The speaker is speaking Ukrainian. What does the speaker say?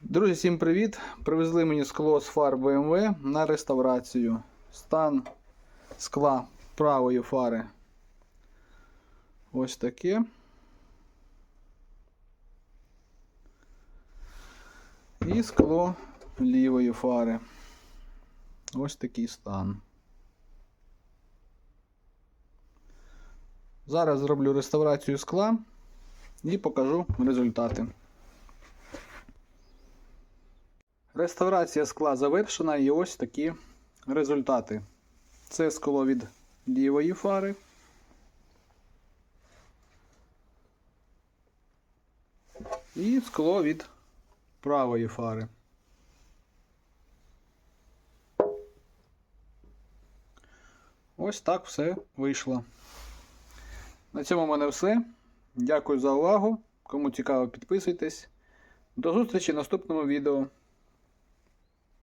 Друзі, всім привіт! Привезли мені скло з фар BMW на реставрацію. Стан скла правої фари. Ось таке. І скло лівої фари. Ось такий стан. Зараз зроблю реставрацію скла і покажу результати. Реставрація скла завершена і ось такі результати. Це скло від лівої фари. І скло від правої фари. Ось так все вийшло. На цьому в мене все. Дякую за увагу. Кому цікаво, підписуйтесь. До зустрічі в наступному відео.